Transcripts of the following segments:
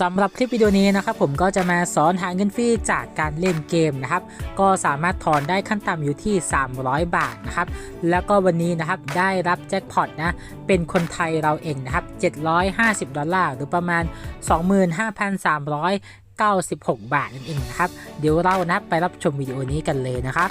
สำหรับคลิปวิดีโอนี้นะครับผมก็จะมาสอนหาเงินฟรีจากการเล่นเกมนะครับ ก็สามารถถอนได้ขั้นต่ำอยู่ที่ 300 บาทนะครับ แล้วก็วันนี้นะครับได้รับแจ็คพอตนะ เป็นคนไทยเราเองนะครับ 750 ดอลลาร์หรือประมาณ 25,396 บาทนั่นเองนะครับ เดี๋ยวเรานะไปรับชมวิดีโอนี้กันเลยนะครับ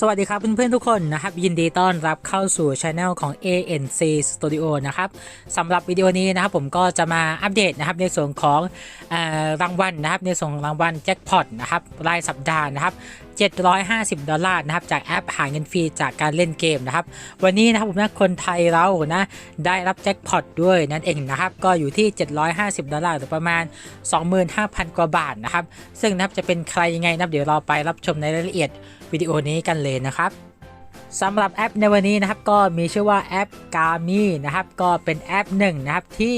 สวัสดีครับเพื่อนๆทุกคนนะครับ ยินดีต้อนรับเข้าสู่ช anel ของ ANC Studio นะครับสำหรับวิดีโอนี้นะครับผมก็จะมาอัปเดตนะครับในส่วนของออรางวัลนะครับในส่วนของรางวัลแจ็คพอตนะครับรายสัปดาห์นะครับ 750 ดอลลาร์นะครับจากแอปหาเงินฟรีจากการเล่นเกมนะครับวันนี้นะครับผมนะคนไทยเรานะได้รับแจ็คพอตด้วยนั่นเองนะครับก็อยู่ที่ 750 ดอลลาร์หรือประมาณ 25,000 กว่าบาทนะครับซึ่งนะครับจะเป็นใครยังไงนะครับเดี๋ยวเราไปรับชมในรายละเอียดวิดีโอนี้กันเลยนะครับ สำหรับแอปในวันนี้นะครับก็มีชื่อว่าแอป g a m i นะครับก็เป็นแอปหนึ่งนะครับที่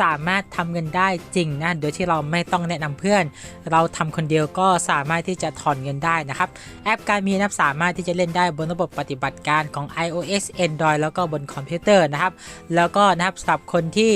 สามารถทำเงินได้จริงนะโดยที่เราไม่ต้องแนะนำเพื่อน เราทำคนเดียวก็สามารถที่จะถอนเงินได้นะครับแอป g a m i นะครับสามารถที่จะเล่นได้บนระบบปฏิบัติการของ iOS Android แล้วก็บนคอมพิวเตอร์นะครับแล้วก็นะครับสำหรับคนที่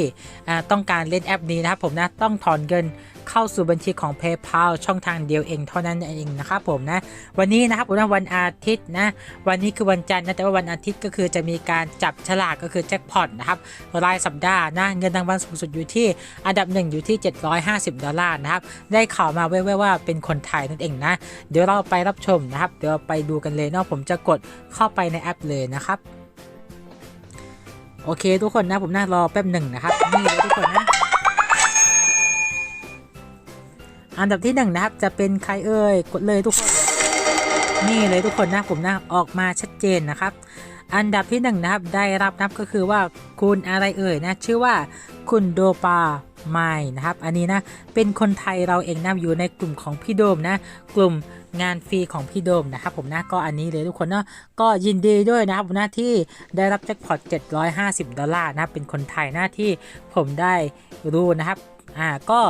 ต้องการเล่นแอปนี้นะครับผมนะต้องถอนเงิน เข้าสู่บัญชีของ PayPal ช่องทางเดียวเองเท่านั้นเองนะครับผมนะวันนี้นะครับผมนะวันอาทิตย์นะวันนี้คือวันจันทร์นะแต่ว่าวันอาทิตย์ก็คือจะมีการจับฉลากก็คือแจ็คพอตนะครับรายสัปดาห์นะเงินรางวัลสูงสุดอยู่ที่อันดับหนึ่งอยู่ที่ 750 ดอลลาร์นะครับได้ข่าวมาแว่วๆว่าเป็นคนไทยนั่นเองนะเดี๋ยวเราไปรับชมนะครับเดี๋ยวไปดูกันเลยเนาะผมจะกดเข้าไปในแอปเลยนะครับโอเคทุกคนนะผมน่ารอแป๊บหนึ่งนะครับนี่เลยทุกคนนะ อันดับที่หนึ่งนะครับจะเป็นใครเอ่ยกดเลยทุกคนนี่เลยทุกคนนะผมนะออกมาชัดเจนนะครับ อันดับที่หนึ่งนะครับได้รับนับก็คือว่าคุณอะไรเอ่ยนะชื่อว่าคุณโดปาไมนะครับ อันนี้นะ เป็นคนไทยเราเองนะอยู่ในกลุ่มของพี่โดมนะ กลุ่มงานฟรีของพี่โดมนะครับผมนะก็อันนี้เลยทุกคนเนาะก็ยินดีด้วยนะครับผมนะที่ได้รับแจ็คพอต750 ดอลลาร์นะเป็นคนไทยหน้าที่ผมได้รู้นะครับ อ่าก็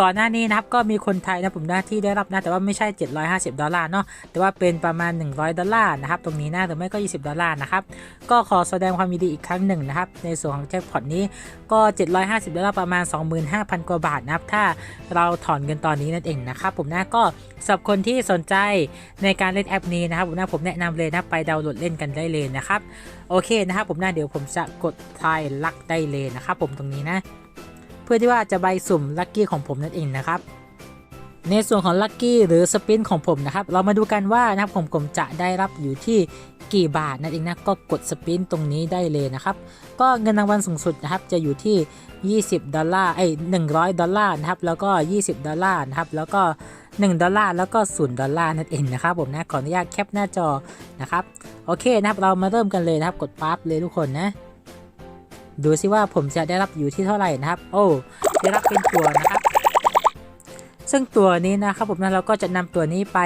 ก่อนหน้านี้นะครับก็มีคนไทยนะผมนะที่ได้รับนะแต่ว่าไม่ใช่ 750 ดอลลาร์เนาะแต่ว่าเป็นประมาณ 100 ดอลลาร์นะครับตรงนี้นะหรือไม่ก็ 20 ดอลลาร์นะครับก็ขอแสดงความยินดีอีกครั้งหนึ่งนะครับในส่วนของแจ็คพอตนี้ก็ 750 ดอลลาร์ประมาณ 25,000 กว่าบาทนะครับถ้าเราถอนเงินตอนนี้นั่นเองนะครับผมนะก็สำหรับคนที่สนใจในการเล่นแอปนี้นะครับผมนะผมแนะนำเลยนะไปดาวน์โหลดเล่นกันได้เลยนะครับโอเคนะครับผมนะเดี๋ยวผมจะกดทายลักได้เลยนะครับผมตรงนี้นะ พื่อที่ว่าจะใบสุ่มลัคกี้ของผมนั่นเองนะครับในส่วนของลัคกี้หรือสปินของผมนะครับ เรามาดูกันว่านะครับผมผมจะได้รับอยู่ที่กี่บาทนั่นเองนะก็กดสปินตรงนี้ได้เลยนะครับ ก็เงินรางวัลสูงสุดนะครับจะอยู่ที่ 20 ดอลลาร์ไอ้100 ดอลลาร์นะครับ แล้วก็ 20 ดอลลาร์นะครับ แล้วก็ 1 ดอลลาร์แล้วก็ 0 ดอลลาร์นั่นเองนะครับผมนะขออนุญาตแคปหน้าจอนะครับ โอเคนะครับเรามาเริ่มกันเลยนะครับกดปั๊บเลยทุกคนนะ ดูซิว่าผมจะได้รับอยู่ที่เท่าไหร่นะครับ โอ้ ได้รับเป็นตัวนะครับ ซึ่งตัวนี้นะครับผมนะเราก็จะนำตัวนี้ไป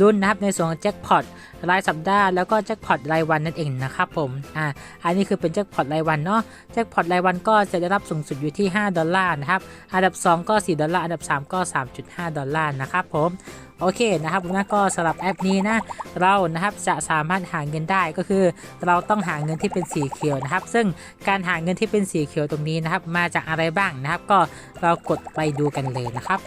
รุ่นนะครับในส่วนของแจ็คพอตรายสัปดาห์แล้วก็แจ็คพอตรายวันนั่นเองนะครับผมอ่าอันนี้คือเป็นแจ็คพอตรายวันเนาะแจ็คพอตรายวันก็จะได้รับสูงสุดอยู่ที่ 5 ดอลลาร์นะครับอันดับ 2 ก็ 4 ดอลลาร์อันดับ 3 ก็ 3.5 ดอลลาร์นะครับผมโอเคนะครับผมนะก็สำหรับแอปนี้นะเรานะครับจะสามารถหาเงินได้ก็คือ เราต้องหาเงินที่เป็นสีเขียวนะครับ ซึ่งการหาเงินที่เป็นสีเขียวตรงนี้นะครับ มาจากอะไรบ้างนะครับ ก็เรากดไปดูกันเลยนะครับ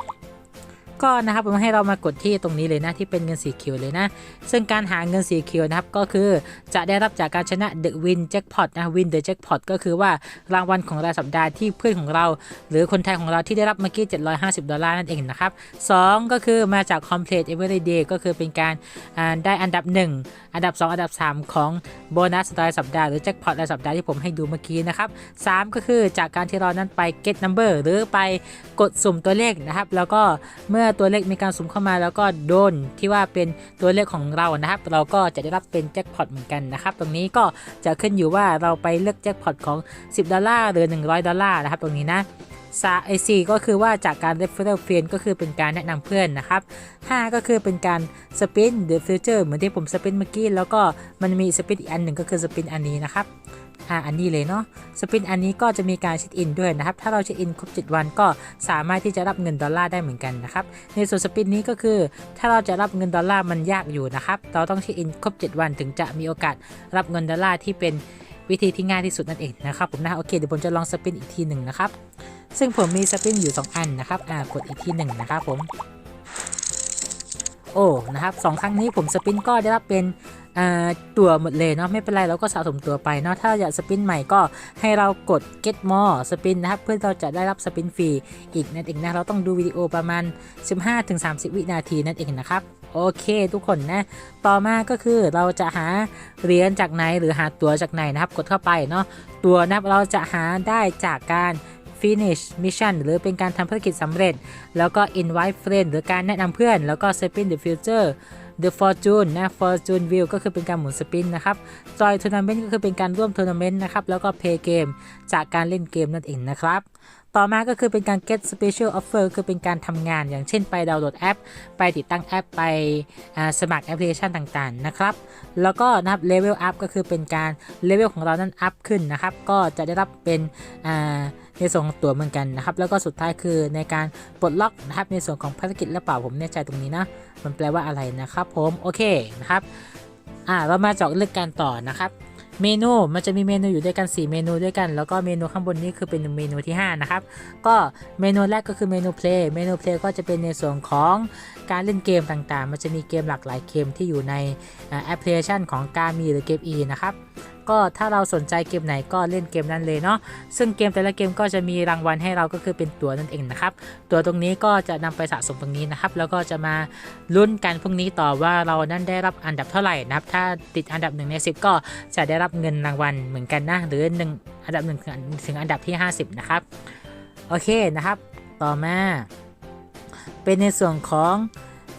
ก็นะครับผมให้เรามากดที่ตรงนี้เลยนะที่เป็นเงินสีเขียวเลยนะ ซึ่งการหาเงินสีเขียวนะครับก็คือจะได้รับจากการชนะ The Win Jackpot นะ Win the Jackpot ก็คือว่ารางวัลของรายสัปดาห์ที่เพื่อนของเรา หรือคนไทยของเราที่ได้รับเมื่อกี้ 750 ดอลลาร์นั่นเองนะครับ 2 ก็คือมาจาก Complete Every Day ก็คือเป็นการได้อันดับ 1 อันดับ 2 อันดับ 3 ของโบนัสรายสัปดาห์หรือแจ็คพอตรายสัปดาห์ที่ผมให้ดูเมื่อกี้นะครับ3ก็คือจากการที่เรานั้นไป get number หรือไปกดสุ่มตัวเลขนะครับแล้วก็เมื่ออตัวเลขมีการสุ่มเข้ามาแล้วก็โดนที่ว่าเป็นตัวเลขของเรานะครับ เราก็จะได้รับเป็นแจ็คพอตเหมือนกันนะครับ ตรงนี้ก็จะขึ้นอยู่ว่าเราไปเลือกแจ็คพอตของ 10 ดอลลาร์หรือ 100 ดอลลาร์นะครับ ตรงนี้นะสาไอซีก็คือว่าจากการ referral friend ก็คือเป็นการแนะนำเพื่อนนะครับ 5 ก็คือเป็นการ spin the future เหมือนที่ผม spin เมื่อกี้แล้วก็มันมี spin อีกอันหนึ่งก็คือ spin อันนี้นะครับ อ่าอันนี้เลยเนาะสปินอันนี้ก็จะมีการเช็คอินด้วยนะครับ ถ้าเราเช็คอินครบ 7 วันก็สามารถที่จะรับเงินดอลลาร์ได้เหมือนกันนะครับ ในส่วนสปินนี้ก็คือ ถ้าเราจะรับเงินดอลลาร์มันยากอยู่นะครับ เราต้องเช็คอินครบ 7 วันถึงจะมีโอกาสรับเงินดอลลาร์ที่เป็นวิธีที่ง่ายที่สุดนั่นเองนะครับผมนะโอเคเดี๋ยวผมจะลองสปินอีกทีหนึ่งนะครับ ซึ่งผมมีสปินอยู่ 2 อันนะครับอ่ากดอีกทีหนึ่งนะครับผมโอ้นะครับสองครั้งนี้ผมสปินก็ได้รับเป็น ตัวหมดเลยเนาะไม่เป็นไรเราก็สะสมตัวไปเนาะถ้าอยากสปินใหม่ก็ให้เรากด get more สปินนะครับเพื่อเราจะได้รับสปินฟรีอีกนั่นเองนะเราต้องดูวิดีโอประมาณ 15-30 วินาทีนั่นเองนะครับโอเคทุกคนนะ ต่อมาก็คือเราจะหาเหรียญจากไหนหรือหาตั๋วจากไหนนะครับ กดเข้าไปเนาะตัวนะครับเราจะหาได้จากการ finish mission หรือเป็นการทำภารกิจสำเร็จ แล้วก็ invite friend หรือการแนะนำเพื่อน แล้วก็ spin the future the fortune นะ fortune view ก็คือเป็นการหมุนสปินนะครับ joy tournament ก็คือเป็นการร่วมทัวร์นาเมนต์นะครับ แล้วก็ play game จากการเล่นเกมนั่นเองนะครับ ต่อมาก็คือเป็นการ get special offer คือเป็นการทำงาน อย่างเช่นไปดาวน์โหลดแอป ไปติดตั้งแอปไปสมัครแอปพลิเคชันต่างๆนะครับ แล้วก็นะครับ level up ก็คือเป็นการ level ของเรานั้น up ขึ้นนะครับ ก็จะได้รับเป็นในส่วนของตัวเหมือนกันนะครับ แล้วก็สุดท้ายคือในการปลดล็อกนะครับในส่วนของภารกิจและเปล่าผมแน่ใจตรงนี้นะ มันแปลว่าอะไรนะครับผม โอเคนะครับ อ่าเรามาเจาะเรื่องการต่อนะครับ เมนูมันจะมีเมนูอยู่ด้วยกัน 4 เมนูด้วยกัน แล้วก็เมนูข้างบนนี้คือเป็นเมนูที่ 5 นะครับ ก็เมนูแรกก็คือเมนูเพลย์เมนูเพลย์ก็จะเป็นในส่วนของการเล่นเกมต่างๆ มันจะมีเกมหลากหลายเกมที่อยู่ในแอปพลิเคชันของการมีหรือเกมอีนะครับก็ถ้าเราสนใจเกมไหนก็เล่นเกมนั้นเลยเนาะซึ่งเกมแต่ละเกมก็จะมีรางวัลให้เราก็คือเป็นตั๋วนั่นเองนะครับตัวตรงนี้ก็จะนำไปสะสมตรงนี้นะครับ แล้วก็จะมาลุ้นกันพรุ่งนี้ต่อว่าเรานั้นได้รับอันดับเท่าไหร่นะครับถ้าติดอันดับ1ใน10 ก็จะได้รับเงินรางวัลเหมือนกันนะหรือ1อันดับ1ถึงอันดับที่ 50 นะครับโอเคนะครับ ต่อมา เป็นในส่วนของ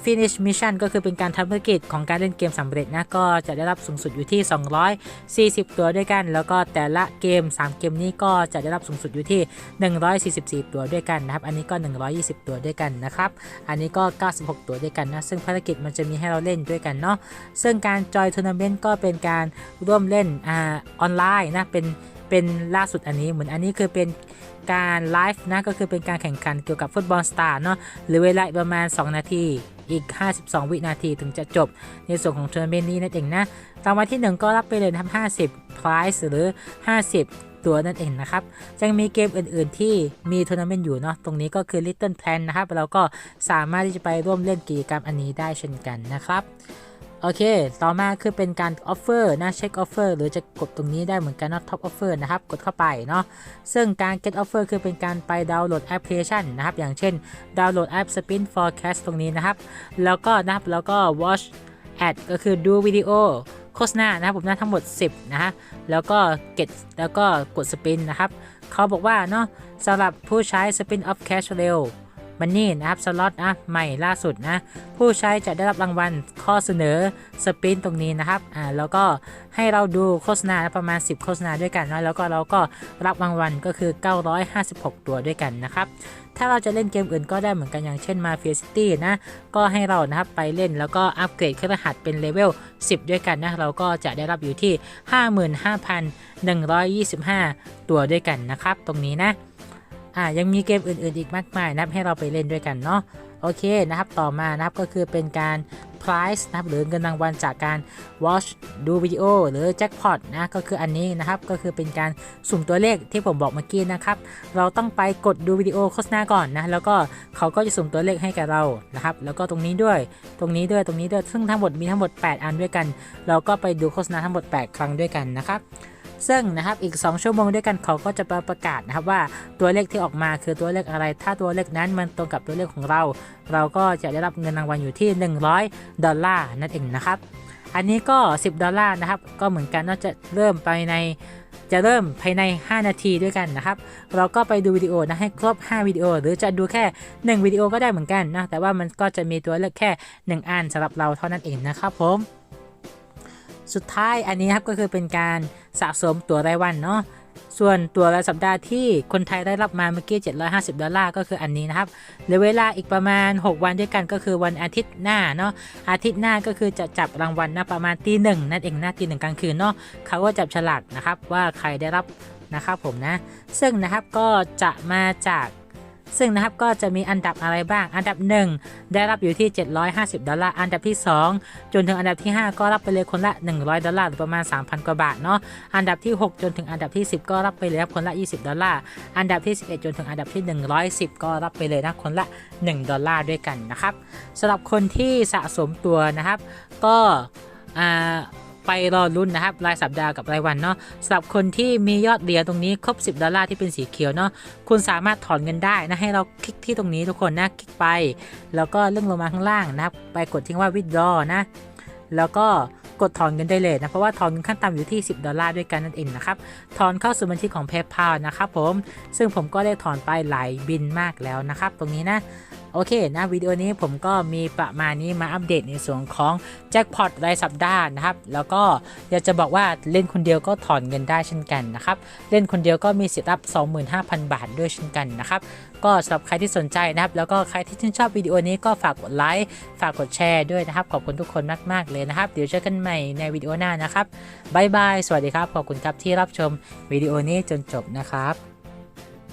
finish mission ก็คือเป็นการทำภารกิจของการเล่นเกมสำเร็จนะ ก็จะได้รับสูงสุดอยู่ที่ 240 ตัวด้วยกัน แล้วก็แต่ละเกม 3 เกมนี้ก็จะได้รับสูงสุดอยู่ที่ 144 ตัวด้วยกันนะครับ อันนี้ก็ 120 ตัวด้วยกันนะครับ อันนี้ก็ 96 ตัวด้วยกันนะ ซึ่งภารกิจมันจะมีให้เราเล่นด้วยกันเนาะ ซึ่งการจอยทัวร์นาเมนต์ก็เป็นการร่วมเล่นอ่าออนไลน์นะ เป็น เป็นล่าสุดอันนี้เหมือนอันนี้คือเป็นการไลฟ์นะก็คือเป็นการแข่งขันเกี่ยวกับฟุตบอลสตาร์เนาะหรือเวลาประมาณ 2 นาทีอีก 52 วินาทีถึงจะจบในส่วนของทัวร์นาเมนต์นี้นั่นเองนะรางวัลที่ 1 ก็รับไปเลยนะครับ50 prize หรือ 50 ตัวนั่นเองนะครับยังมีเกมอื่น ๆ ที่มีทัวร์นาเมนต์อยู่เนาะตรงนี้ก็คือ Little Plan นะครับเราก็สามารถที่จะไปร่วมเล่นกิจกรรมอันนี้ได้เช่นกันนะครับ โอเค ต่อมาคือเป็นการ offer นะเช็ค offer หรือจะกดตรงนี้ได้เหมือนกันนะ top offer นะครับ กดเข้าไปเนาะซึ่งการ get offer คือเป็นการไปดาวน์โหลดแอปพลิเคชันนะครับ อย่างเช่น ดาวน์โหลดแอป spin forecast ตรงนี้นะครับ แล้วก็นะครับแล้วก็ watch ad ก็คือดูวิดีโอโฆษณานะครับผมนะทั้งหมด 10 นะฮะ แล้วก็ get แล้วก็กด spin นะครับ เขาบอกว่าเนาะสำหรับผู้ใช้ spin of cash เร็ว มันนี่นะครับสล็อตนะใหม่ล่าสุดนะ ผู้ใช้จะได้รับรางวัลข้อเสนอสปินตรงนี้นะครับอ่าแล้วก็ให้เราดูโฆษณาประมาณ 10 โฆษณาด้วยกันนะแล้วก็เราก็รับรางวัลก็คือ 956 ตัวด้วยกันนะครับถ้าเราจะเล่นเกมอื่นก็ได้เหมือนกันอย่างเช่นมา f i a City นะ ก็ให้เรานะครับไปเล่นแล้วก็อัปเกรดเครื่องรหัสเป็นเลเวล 10 ด้วยกันนะ เราก็จะได้รับอยู่ที่ 55,125 ตัวด้วยกันนะครับ ตรงนี้นะ อ่ายังมีเกมอื่นๆอีกมากมายนะครับให้เราไปเล่นด้วยกันเนาะโอเคนะครับต่อมานะครับก็คือเป็นการ prize นะครับหรือเงินรางวัลจากการ watch ดูวิดีโอหรือ jackpot นะก็คืออันนี้นะครับก็คือเป็นการสุ่มตัวเลขที่ผมบอกเมื่อกี้นะครับเราต้องไปกดดูวิดีโอโฆษณาก่อนนะแล้วก็เขาก็จะสุ่มตัวเลขให้กับเรานะครับแล้วก็ตรงนี้ด้วยตรงนี้ด้วยตรงนี้ด้วยซึ่งทั้งหมดมีทั้งหมด 8 อันด้วยกัน เราก็ไปดูโฆษณาทั้งหมด 8 ครั้งด้วยกันนะครับ ซึ่งนะครับอีก 2 ชั่วโมงด้วยกันเขาก็จะประประกาศนะครับว่าตัวเลขที่ออกมาคือตัวเลขอะไร ถ้าตัวเลขนั้นมันตรงกับตัวเลขของเรา เราก็จะได้รับเงินรางวัลอยู่ที่ 100 ดอลลาร์นั่นเองนะครับอันนี้ก็ 10 ดอลลาร์นะครับ ก็เหมือนกันว่าจะเริ่มไปในจะเริ่มภายใน 5 นาทีด้วยกันนะครับ เราก็ไปดูวิดีโอนะให้ครบ 5 วิดีโอ หรือจะดูแค่ 1 วิดีโอก็ได้เหมือนกันนะ แต่ว่ามันก็จะมีตัวเลือกแค่ 1 อันสำหรับเราเท่านั้นเองนะครับผม สุดท้ายอันนี้ครับก็คือเป็นการ สะสมตัวรายวันเนาะส่วนตัวรายสัปดาห์ที่คนไทยได้รับมาเมื่อกี้ 750 ดอลลาร์ก็คืออันนี้นะครับเหลือเวลาอีกประมาณ 6 วันด้วยกันก็คือวันอาทิตย์หน้าเนาะอาทิตย์หน้าก็คือจะจับรางวัลนะประมาณตีหนึ่งนั่นเองนะตีหนึ่งกลางคืนเนาะเขาก็จับฉลากนะครับว่าใครได้รับนะครับผมนะ ซึ่งนะครับก็จะมาจาก ซึ่งนะครับก็จะมีอันดับอะไรบ้าง อันดับ 1 ได้รับอยู่ที่ 750 ดอลลาร์ อันดับที่ 2 จนถึงอันดับที่ 5 ก็รับไปเลยคนละ 100 ดอลลาร์หรือประมาณ 3,000 กว่าบาทเนาะ อันดับที่ 6 จนถึงอันดับที่ 10 ก็รับไปเลยครับคนละ 20 ดอลลาร์ อันดับที่ 11 จนถึงอันดับที่ 110 ก็รับไปเลยนะคนละ 1 ดอลลาร์ด้วยกันนะครับสำหรับคนที่สะสมตัวนะครับ ก็อ่า ไปรอรุ่นนะครับรายสัปดาห์กับรายวันเนาะสำหรับคนที่มียอดเหรียญตรงนี้ครบ 10 ดอลลาร์ที่เป็นสีเขียวเนาะคุณสามารถถอนเงินได้นะให้เราคลิกที่ตรงนี้ทุกคนนะคลิกไป แล้วก็เลื่อนลงมาข้างล่างนะครับไปกดที่ว่า withdraw นะแล้วก็กดถอนเงินได้เลยนะเพราะว่าถอนเงินขั้นต่ำอยู่ที่ 10 ดอลลาร์ด้วยกันนั่นเองนะครับถอนเข้าสู่บัญชีของ PayPal นะครับผมซึ่งผมก็ได้ถอนไปหลายบินมากแล้วนะครับ ตรงนี้นะ โอเคนะวิดีโอนี้ผมก็มีประมาณนี้มาอัปเดตในส่วนของแจ็คพอตรายสัปดาห์นะครับ แล้วก็อยากจะบอกว่าเล่นคนเดียวก็ถอนเงินได้เช่นกันนะครับ เล่นคนเดียวก็มีสิทธิ์รับ 25,000 บาทด้วยเช่นกันนะครับ ก็สำหรับใครที่สนใจนะครับ แล้วก็ใครที่ชื่นชอบวิดีโอนี้ก็ฝากกดไลค์ฝากกดแชร์ด้วยนะครับ ขอบคุณทุกคนมาก ๆ เลยนะครับ เดี๋ยวเจอกันใหม่ในวิดีโอหน้านะครับบายบายสวัสดีครับ ขอบคุณครับที่รับชมวิดีโอนี้จนจบนะครับ